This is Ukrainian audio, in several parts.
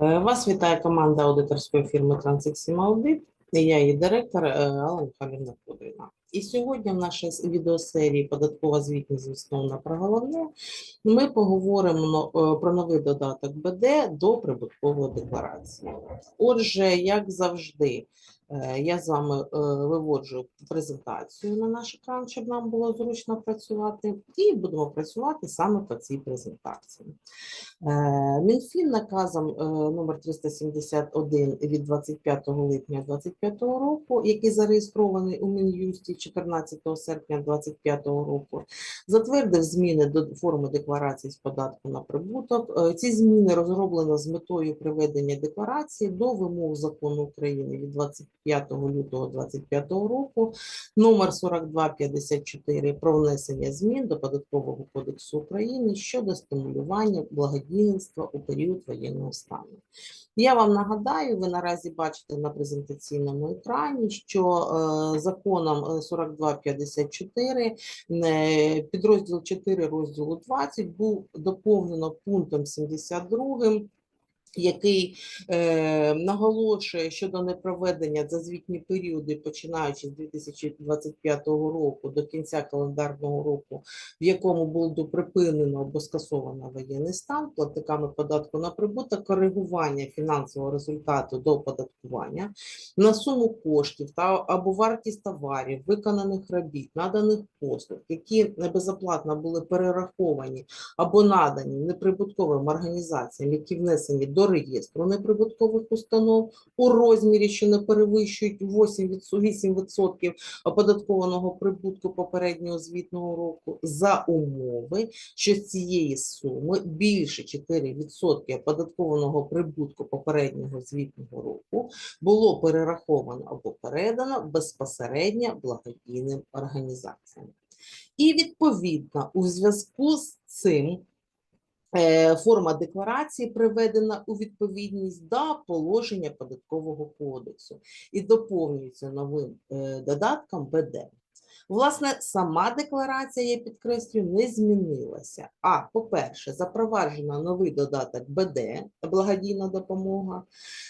Е, Вас вітає команда аудиторської фірми Transexim Audit. Я її директор е, Алла Михайлівна Кудрина. І сьогодні в нашій відеосерії Податкова звітність основна про головне. Ми поговоримо е, про новий додаток БД до прибуткової декларації. Отже, як завжди, я з вами е, виводжу презентацію на наш екран, щоб нам було зручно працювати, і будемо працювати саме по цій презентації. Е, Мінфін наказом е, номер 371 від 25 липня 2025 року, який зареєстрований у Мін'юсті 14 серпня 2025 року, затвердив зміни до форми декларації з податку на прибуток. Е, Ці зміни розроблено з метою приведення декларації до вимог закону України від 25 лютого 2025 року номер 4254 про внесення змін до Податкового кодексу України щодо стимулювання благодійництва у період воєнного стану. Я вам нагадаю, ви наразі бачите на презентаційному екрані, що е, законом е, 4254 е, підрозділ 4 розділу 20 був доповнено пунктом 72 який е, наголошує щодо непроведення за звітні періоди, починаючи з 2025 року до кінця календарного року, в якому було припинено або скасовано воєнний стан, платниками податку на прибуток, коригування фінансового результату до оподаткування на суму коштів та або вартість товарів, виконаних робіт, наданих послуг, які не безоплатно були перераховані або надані неприбутковим організаціям, які внесені до реєстру неприбуткових установ у розмірі, що не перевищують 8%, 8% оподаткованого прибутку попереднього звітного року, за умови, що з цієї суми більше 4% оподаткованого прибутку попереднього звітного року було перераховано або передано безпосередньо благодійним організаціям. І відповідно у зв'язку з цим форма декларації приведена у відповідність до положення податкового кодексу і доповнюється новим е, додатком БД. Власне, сама декларація, я підкреслюю, не змінилася. А, по-перше, запроваджено новий додаток БД, благодійна допомога.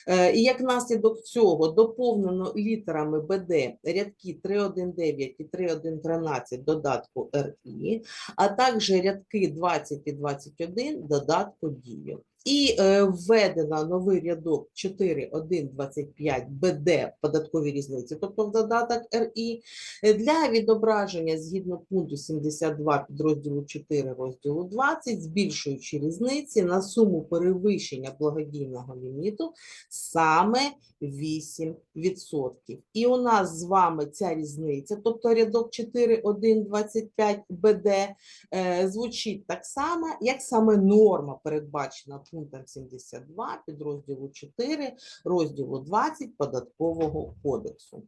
Е, І як наслідок цього доповнено літерами БД рядки 3.1.9 і 3.1.13 додатку РІ, а також рядки 20 і 21 додатку Дію. І е, введено новий рядок 4.1.25 БД податкові різниці, тобто в додаток РІ, Е, для відображення згідно пункту 72 підрозділу 4 розділу 20, збільшуючи різниці на суму перевищення благодійного ліміту саме 8%. І у нас з вами ця різниця, тобто рядок 4.1.25 БД, е, звучить так само, як саме норма передбачена пунктом 72 підрозділу 4 розділу 20 податкового кодексу.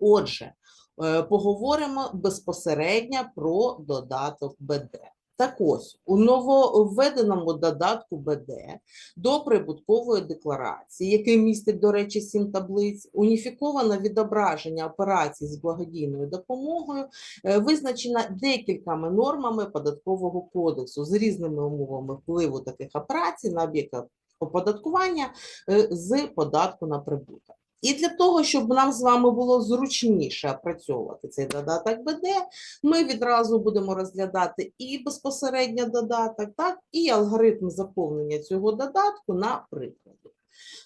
Отже, е, поговоримо безпосередньо про додаток БД. Так ось, у нововведеному додатку БД до прибуткової декларації, який містить, до речі, сім таблиць, уніфіковане відображення операцій з благодійною допомогою, е, визначено декількома нормами податкового кодексу з різними умовами впливу таких операцій на об'єкт оподаткування е, з податку на прибуток. І для того, щоб нам з вами було зручніше опрацьовувати цей додаток БД, ми відразу будемо розглядати і безпосередньо додаток, так, і алгоритм заповнення цього додатку на прикладі.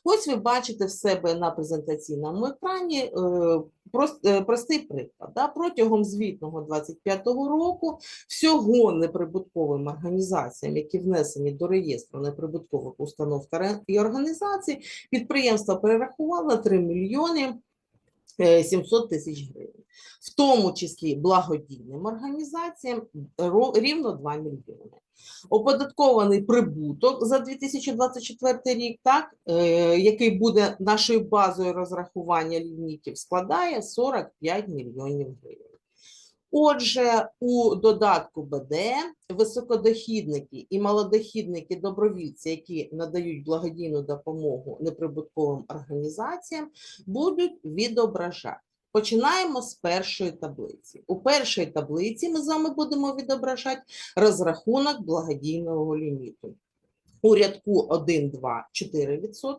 Ось ви бачите в себе на презентаційному екрані е, е, простий приклад. Протягом звітного 25-го року всього неприбутковим організаціям, які внесені до реєстру неприбуткових установ та і організацій, підприємство перерахувало 3 мільйони е, 700 тисяч гривень, в тому числі благодійним організаціям рівно 2 мільйони. Оподаткований прибуток за 2024 рік, так, е, який буде нашою базою розрахування лімітів, складає 45 мільйонів гривень. Отже, у додатку БД високодохідники і малодохідники добровільці, які надають благодійну допомогу неприбутковим організаціям, будуть відображати. Починаємо з першої таблиці. У першій таблиці ми з вами будемо відображати розрахунок благодійного ліміту. У рядку 1, 2 – 4%,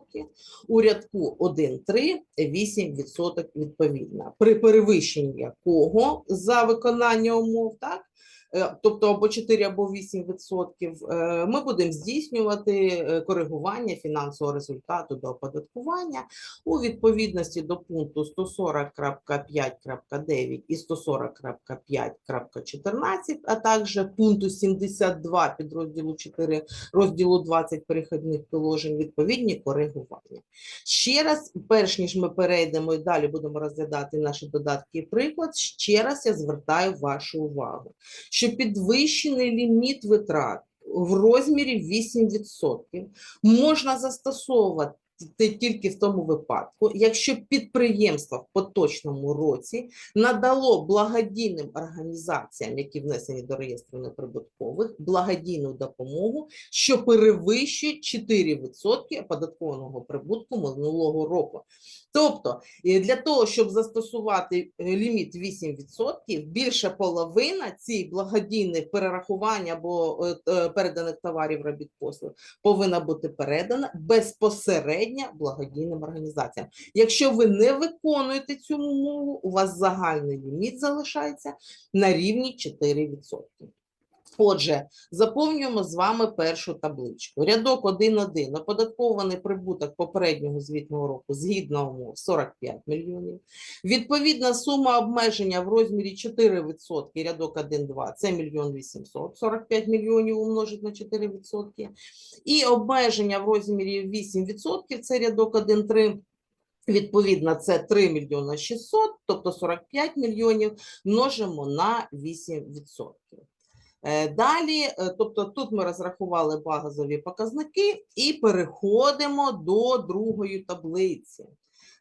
у рядку 1, 3 – 8% відповідно. При перевищенні якого за виконання умов, так, тобто або 4, або 8%, е, ми будемо здійснювати е, коригування фінансового результату до оподаткування у відповідності до пункту 140.5.9 і 140.5.14, а також пункту 72 підрозділу 4 розділу 20 перехідних положень відповідні коригування. Ще раз, перш ніж ми перейдемо і далі будемо розглядати наші додатки і приклад, ще раз я звертаю вашу увагу, що підвищений ліміт витрат в розмірі 8% можна застосовувати тільки в тому випадку, якщо підприємство в поточному році надало благодійним організаціям, які внесені до реєстру неприбуткових, благодійну допомогу, що перевищує 4% оподаткованого прибутку минулого року. Тобто, для того, щоб застосувати е, ліміт 8%, більше половина цих благодійних перерахувань або е, е, переданих товарів робіт послуг повинна бути передана безпосередньо благодійним організаціям. Якщо ви не виконуєте цю умову, у вас загальний ліміт залишається на рівні 4%. Отже, заповнюємо з вами першу табличку. Рядок 1.1. Оподаткований прибуток попереднього звітного року згідно умов 45 мільйонів. Відповідна сума обмеження в розмірі 4%, рядок 1.2 – це 1 мільйон 800, 45 мільйонів умножить на 4%. І обмеження в розмірі 8% – це рядок 1.3. Відповідно, це 3 мільйона 600, тобто 45 мільйонів множимо на 8%. Е, Далі, е, тобто тут ми розрахували базові показники і переходимо до другої таблиці.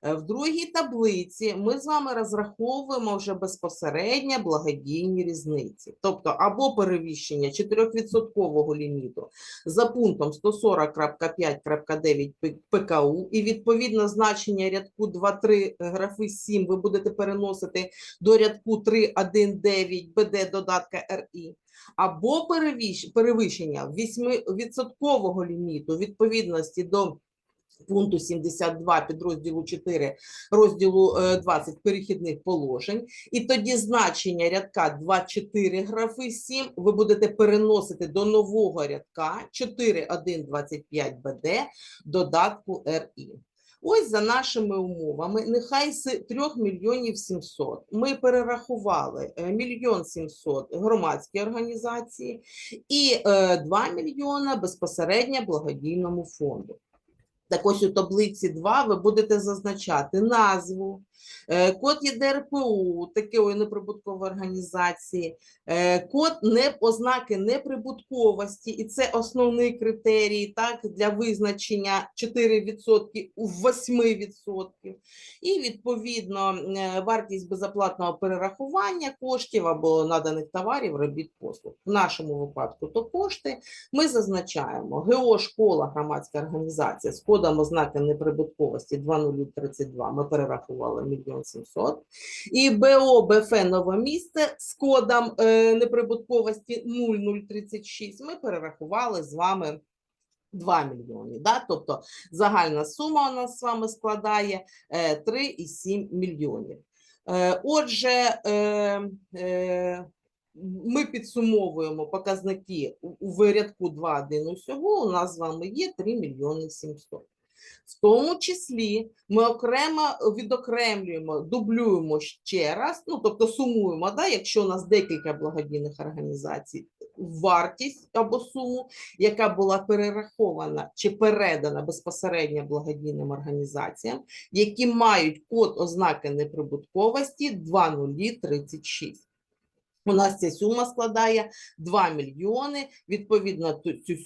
Е, В другій таблиці ми з вами розраховуємо вже безпосередньо благодійні різниці, тобто або перевищення 4% ліміту за пунктом 140.5.9 П- ПКУ і відповідно значення рядку 2.3 графи 7 ви будете переносити до рядку 3.1.9 БД додатка РІ або перевищення 8% ліміту відповідності до пункту 72 підрозділу 4 розділу е, 20 перехідних положень, і тоді значення рядка 2.4 графи 7 ви будете переносити до нового рядка 4.1.25 БД додатку РІ. Ось за нашими умовами, нехай з 3 мільйонів 700 ми перерахували е, мільйон 700 громадські організації і е, 2 мільйона безпосередньо благодійному фонду. Так ось у таблиці 2 ви будете зазначати назву, е, код ЄДРПУ, такої неприбуткової організації, е, код не, ознаки неприбутковості, і це основний критерій так, для визначення 4% у 8%. І відповідно е, вартість безоплатного перерахування коштів або наданих товарів, робіт послуг. В нашому випадку то кошти ми зазначаємо ГО школа, громадська організація з кодом ознаки неприбутковості 2032 ми перерахували 1 700. І БО БФ Нове місце з кодом е, неприбутковості 0036 ми перерахували з вами 2 мільйони. Да? Тобто загальна сума у нас з вами складає е, 3,7 мільйонів. Е, Отже, е, е, ми підсумовуємо показники у вирядку 2.1 усього, у нас з вами є 3 мільйони 700. В тому числі ми окремо відокремлюємо, дублюємо ще раз, ну тобто сумуємо, да, якщо у нас декілька благодійних організацій, вартість або суму, яка була перерахована чи передана безпосередньо благодійним організаціям, які мають код ознаки неприбутковості 2036. У нас ця сума складає 2 мільйони. Відповідно, цю,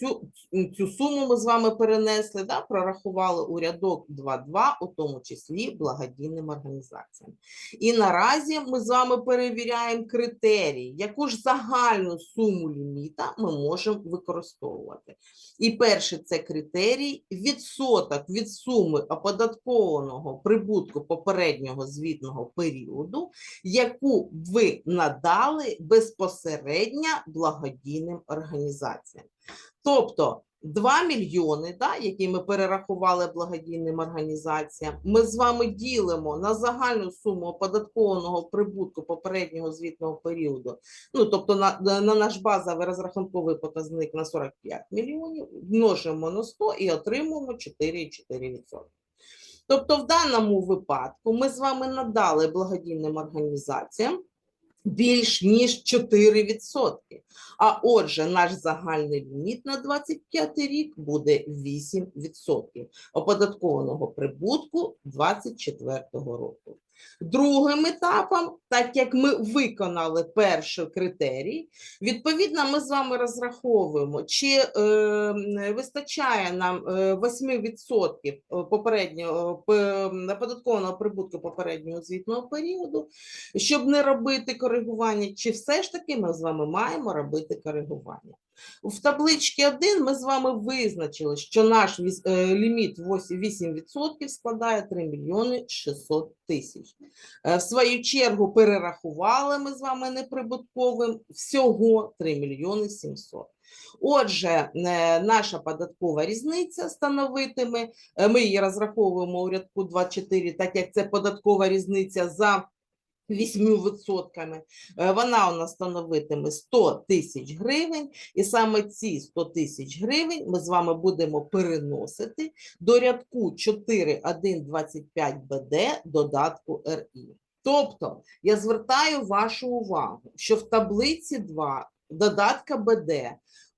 цю суму ми з вами перенесли, да, прорахували у рядок 2.2, у тому числі благодійним організаціям. І наразі ми з вами перевіряємо критерії, яку ж загальну суму ліміта ми можемо використовувати. І перший це критерій відсоток від суми оподаткованого прибутку попереднього звітного періоду, яку ви надали надали безпосередньо благодійним організаціям. Тобто 2 мільйони, да, які ми перерахували благодійним організаціям, ми з вами ділимо на загальну суму оподаткованого прибутку попереднього звітного періоду. Ну, тобто на, на наш базовий розрахунковий показник на 45 мільйонів, множимо на 100 і отримуємо 4,4%. Тобто, в даному випадку ми з вами надали благодійним організаціям більш ніж 4%. А отже, наш загальний ліміт на 25 рік буде 8% оподаткованого прибутку 2024 року. Другим етапом, так як ми виконали перший критерій, відповідно, ми з вами розраховуємо, чи е, вистачає нам е, 8% попереднього п- оподаткованого прибутку попереднього звітного періоду, щоб не робити коригування, чи все ж таки ми з вами маємо робити коригування. В табличці 1 ми з вами визначили, що наш е, ліміт 8% 8% складає 3 мільйони 600 тисяч. Е, В свою чергу перерахували ми з вами неприбутковим всього 3 мільйони 700. Отже, е, наша податкова різниця становитиме, ми її розраховуємо у рядку 24, так як це податкова різниця за 8%. Е, Вона у нас становитиме 100 тисяч гривень, і саме ці 100 тисяч гривень ми з вами будемо переносити до рядку 4.1.25 БД додатку РІ. Тобто я звертаю вашу увагу, що в таблиці 2 додатка БД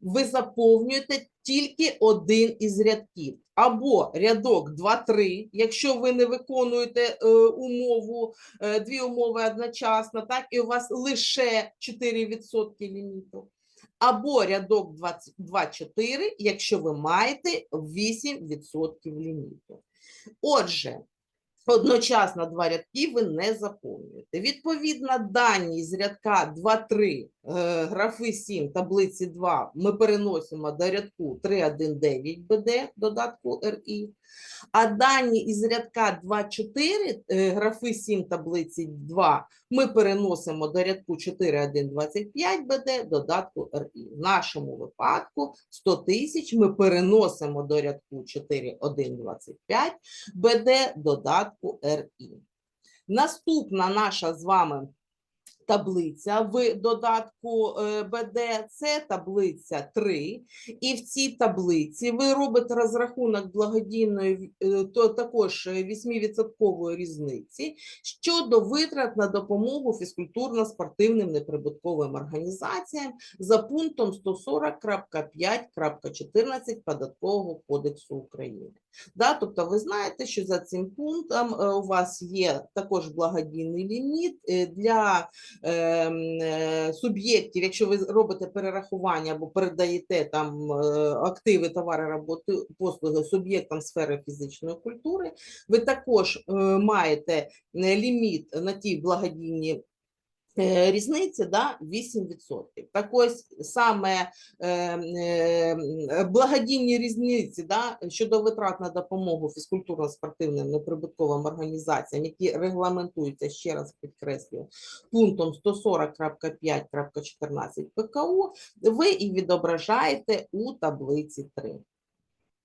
ви заповнюєте тільки один із рядків. Або рядок 2-3, якщо ви не виконуєте е, умову, е, дві умови одночасно, так, і у вас лише 4% ліміту. Або рядок 2-4, якщо ви маєте 8% ліміту. Отже, одночасно два рядки ви не заповнюєте. Відповідно, дані з рядка 2-3, е, графи 7, таблиці 2 ми переносимо до рядку 3.1.9 БД, додатку РІ. А дані із рядка 2.4, е, графи 7, таблиці 2, ми переносимо до рядку 4.1.25 БД, додатку РІ. В нашому випадку 100 тисяч ми переносимо до рядку 4.1.25 БД, додатку РІ. Наступна наша з вами таблиця в додатку е, БД це таблиця 3. І в цій таблиці ви робите розрахунок благодійної е, то також 8% різниці щодо витрат на допомогу фізкультурно-спортивним неприбутковим організаціям за пунктом 140.5.14 Податкового кодексу України. Да, тобто ви знаєте, що за цим пунктом е, у вас є також благодійний ліміт е, для ем, е, суб'єктів, якщо ви робите перерахування або передаєте там активи, товари, роботи, послуги суб'єктам сфери фізичної культури, ви також маєте ліміт на ті благодійні. Е, Різниці да, 8%. Так ось саме е, е, благодійні різниці да, щодо витрат на допомогу фізкультурно-спортивним неприбутковим організаціям, які регламентуються, ще раз підкреслюю, пунктом 140.5.14 ПКУ, ви і відображаєте у таблиці 3.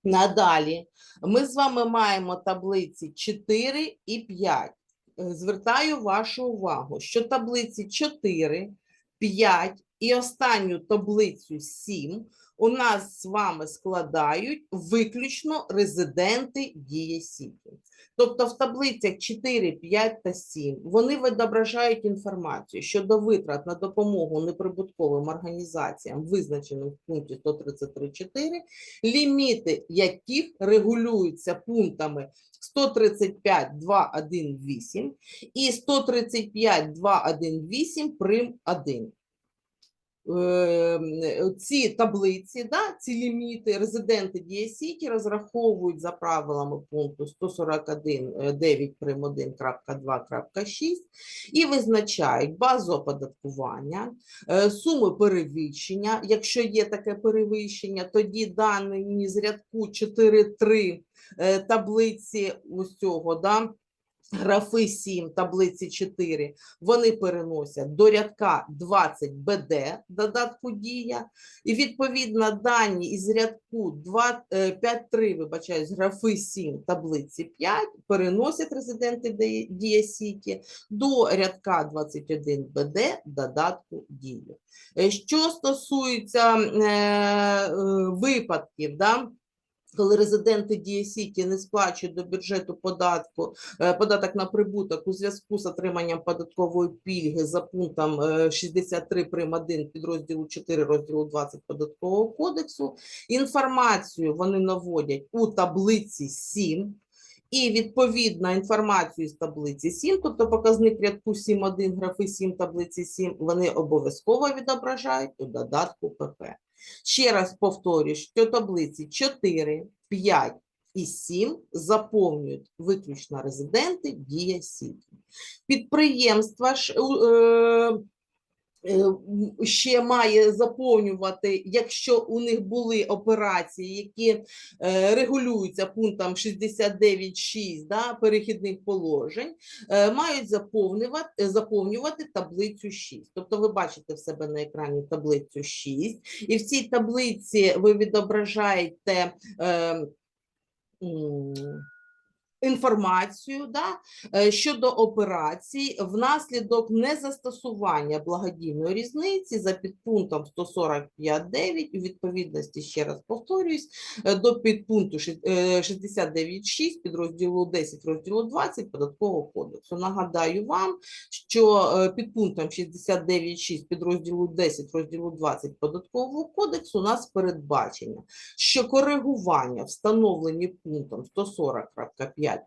Надалі ми з вами маємо таблиці 4 і 5. Е, Звертаю вашу увагу, що таблиці 4, 5 і останню таблицю 7 у нас з вами складають виключно резиденти Дія Сіті. Тобто в таблицях 4, 5 та 7 вони відображають інформацію щодо витрат на допомогу неприбутковим організаціям, визначеним в пункті 133.4, ліміти яких регулюються пунктами 135.2.1.8 і 135.2.1.8 прим. 1. Е, Ці таблиці, да, ці ліміти резиденти Дієсіті розраховують за правилами пункту 141.9 прим. 1.2.6 і визначають базу оподаткування, е, суми перевищення. Якщо є таке перевищення, тоді дані з рядку 4.3 е, таблиці ось цього, да, графи 7, таблиці 4, вони переносять до рядка 20 БД додатку дія, і відповідно дані із рядку 2, е, 5.3, вибачаюсь, графи 7, таблиці 5 переносять резиденти Дія Сіті до рядка 21 БД додатку дію. Е, Що стосується е, е, випадків, да, коли резиденти Дія Сіті не сплачують до бюджету податку, е, податок на прибуток у зв'язку з отриманням податкової пільги за пунктом е, 63 прим. 1 підрозділу 4 розділу 20 податкового кодексу, інформацію вони наводять у таблиці 7, і відповідно інформацію з таблиці 7, тобто показник рядку 7.1 графи 7 таблиці 7, вони обов'язково відображають у додатку ПП. Ще раз повторюю, що таблиці 4, 5 і 7 заповнюють виключно резиденти Дія Сіті. Підприємства е, ще має заповнювати, якщо у них були операції, які е, регулюються пунктом 69.6 да, перехідних положень, е, мають заповнювати, е, заповнювати таблицю 6. Тобто ви бачите в себе на екрані таблицю 6, і в цій таблиці ви відображаєте е, інформацію да, е, щодо операцій внаслідок незастосування благодійної різниці за підпунктом 145.9 у відповідності, ще раз повторюсь, е, до підпункту ши- е, 69.6 підрозділу 10 розділу 20 Податкового кодексу. Нагадаю вам, що підпунктом 69.6 підрозділу 10 розділу 20 Податкового кодексу у нас передбачення, що коригування, встановлені пунктом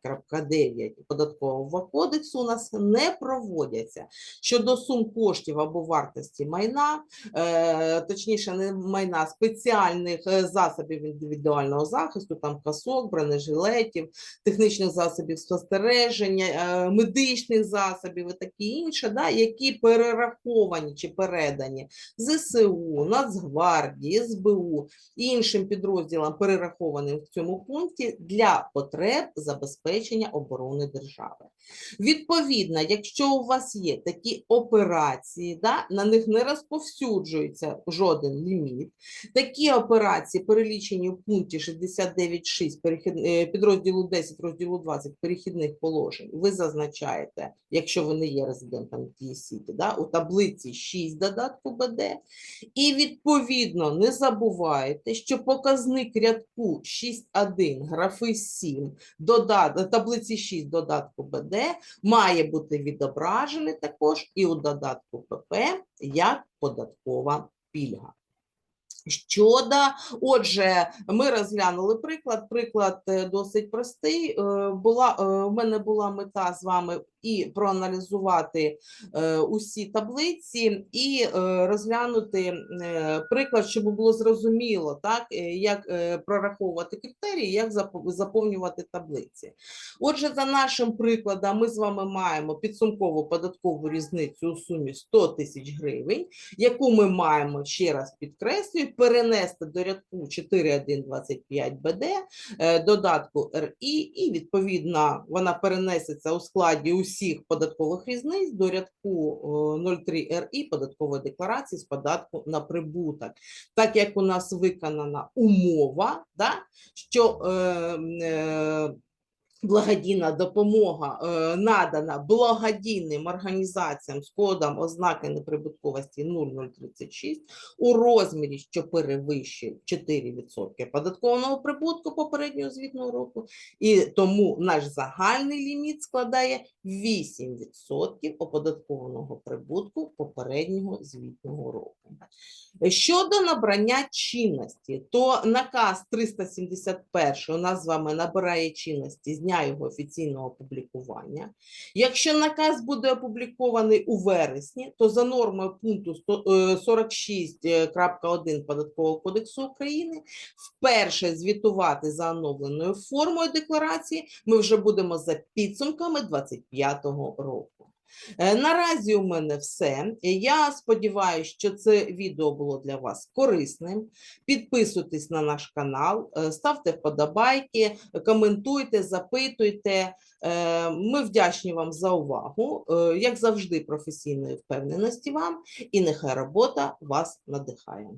140.5.9 Податкового кодексу, у нас не проводяться. Щодо сум коштів або вартості майна, е, точніше, не майна, спеціальних е, засобів індивідуального захисту, там касок, бронежилетів, технічних засобів спостереження, е, медичних засобів і таке інше, да, які перераховані чи передані ЗСУ, Нацгвардії, СБУ іншим підрозділам, перерахованим в цьому пункті, для потреб забезпечення оборони держави. Відповідно, якщо у вас є такі операції, да, на них не розповсюджується жоден ліміт, такі операції перелічені в пункті 69.6 е, підрозділу 10 розділу 20 перехідних положень, ви зазначаєте, якщо ви не є резидентом тієї сіті, да, у таблиці 6 додатку БД, і відповідно не забувайте, що показник рядку 6.1 графи 7 додат, таблиці 6 додатку БД має бути відображений також і у додатку ПП як податкова пільга. Щодо, отже, ми розглянули приклад. Приклад е, досить простий. Е, Була е, у мене була мета з вами і проаналізувати е, усі таблиці, і е, розглянути е, приклад, щоб було зрозуміло, так е, як е, прораховувати критерії, як заповнювати таблиці. Отже, за нашим прикладом, ми з вами маємо підсумкову податкову різницю у сумі 100 тисяч гривень яку ми маємо, ще раз підкреслюю, перенести до рядку 4.1.25 БД, е, додатку РІ, і відповідно вона перенесеться у складі усіх податкових різниць до рядку е, 03 РІ податкової декларації з податку на прибуток. Так як у нас виконана умова, да, що е, е, Благодійна допомога е, надана благодійним організаціям з кодом ознаки неприбутковості 0036 у розмірі, що перевищує 4% податкового прибутку попереднього звітного року, і тому наш загальний ліміт складає 8% оподаткованого прибутку попереднього звітного року. Щодо набрання чинності, то наказ 371 у нас з вами набирає чинності з дня його офіційного опублікування. Якщо наказ буде опублікований у вересні, то за нормою пункту 100, е, 46.1 Податкового кодексу України вперше звітувати за оновленою формою декларації ми вже будемо за підсумками 2025 року. Е, Наразі у мене все. Я сподіваюся, що це відео було для вас корисним. Підписуйтесь на наш канал, е, ставте вподобайки, коментуйте, запитуйте. Е, Ми вдячні вам за увагу. Як завжди, професійної впевненості вам і нехай робота вас надихає.